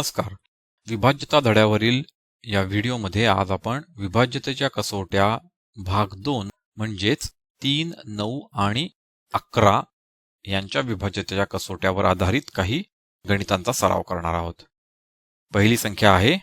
नमस्कार. विभाज्यता धड्यावरील या व्हिडिओमध्ये आज आपण विभाज्यतेच्या कसोट्या भाग दोन म्हणजेच तीन नऊ आणि अकरा यांच्या विभाज्यतेच्या कसोट्यावर आधारित काही गणितांचा सराव करणार आहोत. पहिली संख्या आहे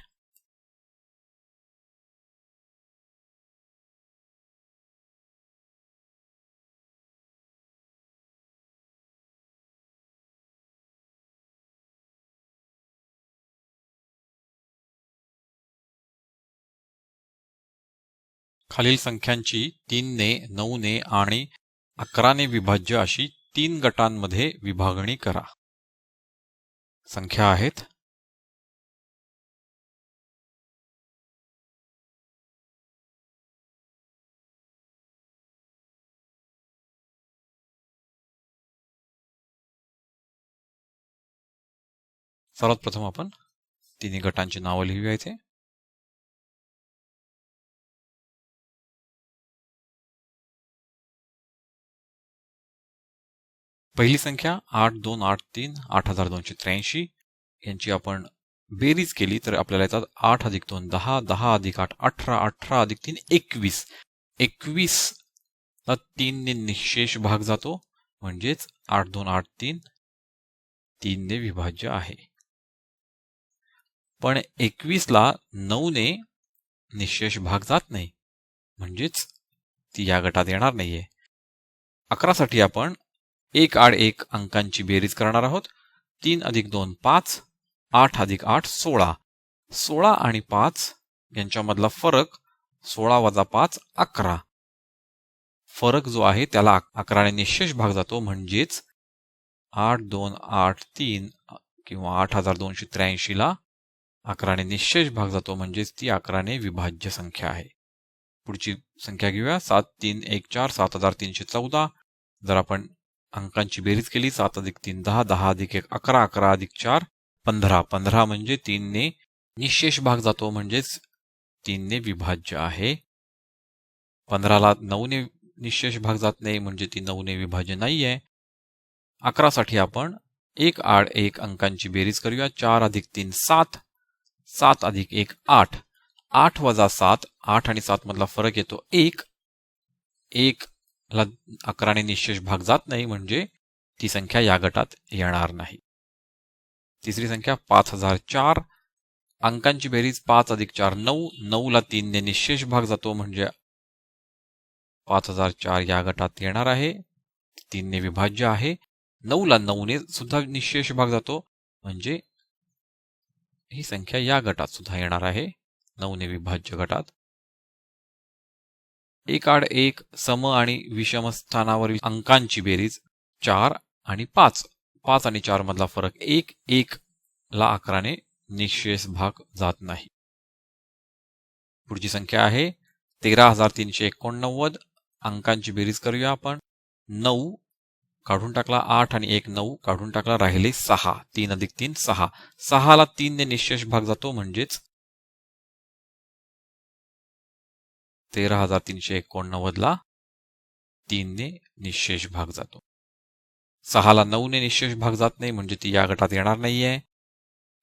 खालील संख्यांची तीनने नऊने आणि अकराने विभाज्य अशी तीन गटांमध्ये विभागणी करा. संख्या आहेत. सर्वात प्रथम आपण तिन्ही गटांची नावं लिहूया इथे पहिली संख्या आठ दोन आठ तीन आठ हजार दोनशे त्र्याऐंशी. यांची आपण बेरीज केली तर आपल्याला येतात आठ अधिक दोन दहा दहा अधिक आठ अठरा अठरा अधिक तीन एकवीस. एकवीस ला तीनने निशेष भाग जातो. म्हणजेच आठ दोन आठ तीन तीनने विभाज्य आहे. पण एकवीसला नऊने निशेष भाग जात नाही. म्हणजेच ती या गटात येणार नाहीये. अकरासाठी आपण एक आड एक अंकांची बेरीज करणार आहोत. तीन अधिक दोन पाच. आठ अधिक आठ सोळा. सोळा आणि पाच यांच्यामधला फरक सोळा वजा पाच अकरा. फरक जो आहे त्याला अकराने निशेष भाग जातो. म्हणजेच आठ दोन आठ तीन किंवा आठ हजार दोनशे त्र्याऐंशीला अकराने निशेष भाग जातो. म्हणजेच ती अकराने विभाज्य संख्या आहे. पुढची संख्या घेऊया. सात तीन एक चार सात हजार तीनशे चौदा. जर आपण अंकांची बेरीज केली. सात अधिक तीन दहा. दहा अधिक एक अकरा. अकरा अधिक चार पंधरा. पंधरा म्हणजे तीनने निशेष भाग जातो म्हणजेच तीनने विभाज्य आहे. पंधराला नऊने निशेष भाग जात नाही म्हणजे ती नऊने विभाज्य नाही आहे अकरासाठी आपण एक आड एक अंकांची बेरीज करूया. चार अधिक तीन सात. सात अधिक एक आठ. आठ वजा सात आठ आणि सात मधला फरक येतो एक. एक ला अकराने निशेष भाग जात नाही म्हणजे ती संख्या या गटात येणार नाही. तिसरी संख्या पाच हजार चार. अंकांची बेरीज पाच अधिक चार नऊ. नऊ ला तीनने निशेष भाग जातो म्हणजे पाच हजार चार या गटात येणार आहे. तीनने विभाज्य आहे. नऊ ला नऊने सुद्धा निशेष भाग जातो म्हणजे ही संख्या या गटात सुद्धा येणार आहे. नऊने विभाज्य गटात. एक आड एक सम आणि विषम स्थानावरील अंकांची बेरीज चार आणि पाच. पाच आणि चार मधला फरक एक एक ला अकराने निशेष भाग जात नाही. पुढची संख्या आहे तेरा हजार तीनशे एकोणनव्वद. अंकांची बेरीज करूया आपण. नऊ काढून टाकला आठ आणि एक नऊ काढून टाकला राहिले सहा. तीन अधिक तीन सहा. सहाला तीनने निशेष भाग जातो म्हणजेच तेरा हजार तीनशे एकोणनव्वदला तीनने निशेष भाग जातो. सहाला नऊने निशेष भाग जात नाही म्हणजे ती या गटात येणार नाहीये.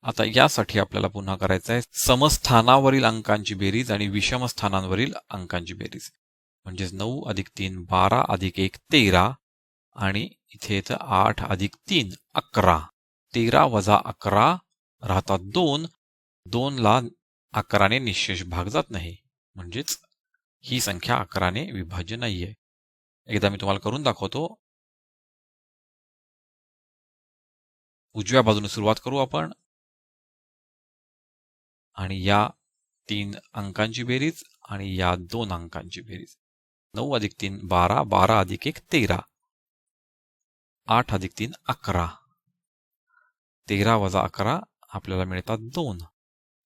आता यासाठी आपल्याला पुन्हा करायचं आहे समस्थानावरील अंकांची बेरीज आणि विषमस्थानांवरील अंकांची बेरीज. म्हणजेच नऊ अधिक तीन बारा अधिक एक तेरा आणि इथे येतं आठ अधिक तीन अकरा. तेरा वजा अकरा राहतात दोन. दोनला अकराने निशेष भाग जात नाही. म्हणजेच ही संख्या अकराने विभाज्य नाहीये. एकदा मी तुम्हाला करून दाखवतो. उजव्या बाजूने सुरुवात करू आपण. आणि या तीन अंकांची बेरीज आणि या दोन अंकांची बेरीज. नऊ अधिक तीन बारा बारा अधिक एक तेरा. आठ अधिक तीन अकरा. तेरा वजा अकरा आपल्याला मिळतात दोन.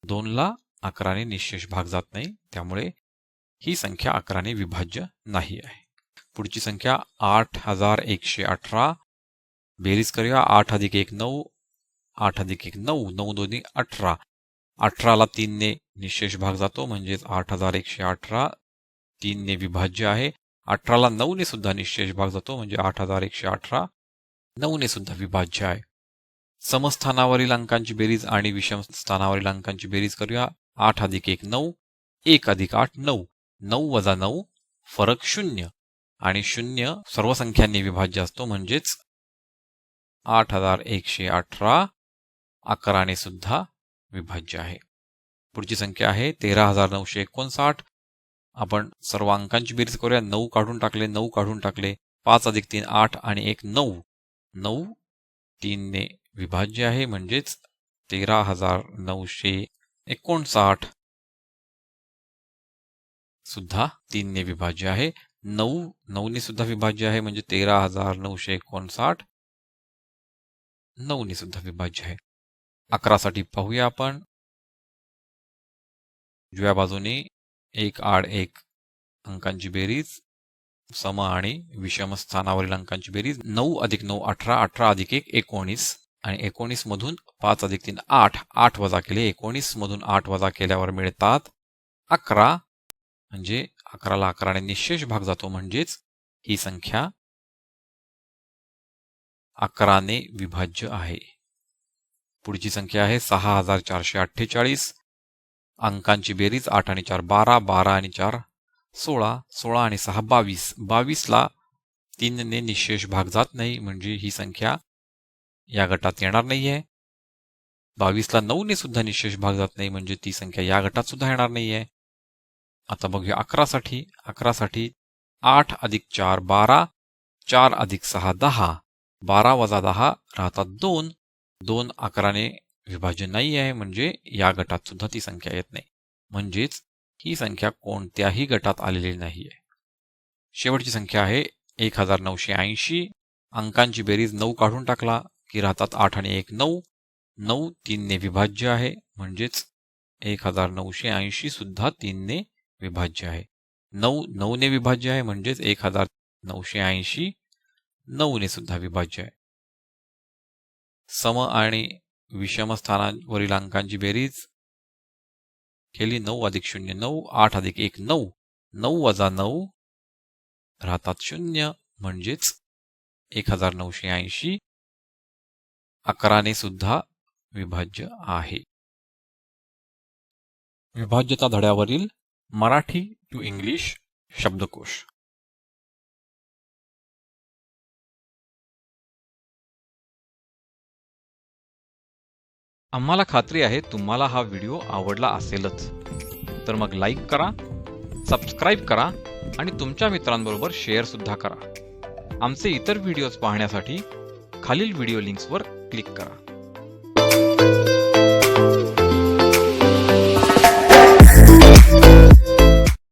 दोनला अकराने निशेष भाग जात नाही त्यामुळे ही संख्या अकराने विभाज्य नाही आहे. पुढची संख्या आठ हजार एकशे अठरा. बेरीज करूया. आठ अधिक एक नऊ. आठ अधिक एक नऊ. नऊ दोन्ही अठरा. अठराला तीनने निशेष भाग जातो म्हणजेच आठ हजार एकशे अठरा तीनने विभाज्य आहे. अठराला नऊने सुद्धा निशेष भाग जातो म्हणजे आठ हजार एकशे अठरा नऊने सुद्धा विभाज्य आहे. समस्थानावरील अंकांची बेरीज आणि विषम स्थानावरील अंकांची बेरीज करूया. आठ अधिक एक नऊ. एक अधिक आठ नऊ. नऊ वजा नऊ फरक शून्य. आणि शून्य सर्व संख्यांनी विभाज्य असतो म्हणजेच आठ हजार एकशे अठरा अकराने सुद्धा विभाज्य आहे. पुढची संख्या आहे तेरा हजार नऊशे एकोणसाठ. आपण सर्व अंकांची बेरीज करूया. नऊ काढून टाकले नऊ काढून टाकले. पाच अधिक तीन आठ आणि एक नऊ. नऊ तीनने विभाज्य आहे म्हणजेच तेरा हजार नऊशे एकोणसाठ. सुद्धा तीनने विभाज्य आहे. नऊ नऊने सुद्धा विभाज्य आहे म्हणजे तेरा हजार नऊशे एकोणसाठ. नऊने सुद्धा विभाज्य आहे. अकरासाठी पाहूया आपण. जुव्या बाजूने एक आड एक अंकांची बेरीज. सम आणि विषम स्थानावरील अंकांची बेरीज. नऊ अधिक नऊ अठरा अठरा अधिक एक एकोणीस. आणि एकोणीस मधून पाच अधिक तीन आठ. आठ वजा केले एकोणीस मधून आठ वजा केल्यावर मिळतात अकरा म्हणजे अकराला अकराने निशेष भाग जातो म्हणजेच ही संख्या अकराने विभाज्य आहे. पुढची संख्या आहे सहा हजार चारशे अठ्ठेचाळीस. अंकांची बेरीज आठ आणि चार बारा बारा आणि चार सोळा सोळा आणि सहा बावीस. बावीसला तीनने निशेष भाग जात नाही म्हणजे ही संख्या या गटात येणार नाहीये. बावीसला नऊने सुद्धा निशेष भाग जात नाही म्हणजे ती संख्या या गटात सुद्धा येणार नाहीये. आता बघूया अकरासाठी. अकरासाठी आठ अधिक चार बारा. चार अधिक सहा दहा. बारा वजा दहा राहतात दोन. दोन अकराने विभाज्य नाही आहे म्हणजे या गटात सुद्धा ती संख्या येत नाही. म्हणजेच ही संख्या कोणत्याही गटात आलेली नाही आहे. शेवटची संख्या आहे एक हजार नऊशे ऐंशी. अंकांची बेरीज नऊ काढून टाकला की राहतात आठ आणि एक नऊ. नऊ तीनने विभाज्य आहे म्हणजेच एक हजार नऊशे ऐंशी सुद्धा तीनने विभाज्य आहे. नऊ नऊने विभाज्य आहे म्हणजेच एक हजार नऊशे ऐंशी नऊने सुद्धा विभाज्य आहे. सम आणि विषम स्थानावरील अंकांची बेरीज केली नऊ अधिक शून्य नऊ आठ अधिक एक नऊ नऊ वजा नऊ राहतात शून्य म्हणजेच एक हजार नऊशे ऐंशी. अकराने सुद्धा विभाज्य आहे. विभाज्यता धड्यावरील मराठी टू इंग्लिश शब्दकोश. आम्हाला खात्री आहे तुम्हाला हा व्हिडिओ आवडला असेलच. तर मग लाईक करा सबस्क्राईब करा आणि तुमच्या मित्रांबरोबर शेअर सुद्धा करा. आमचे इतर व्हिडिओज पाहण्यासाठी खालील व्हिडिओ लिंक्सवर क्लिक करा.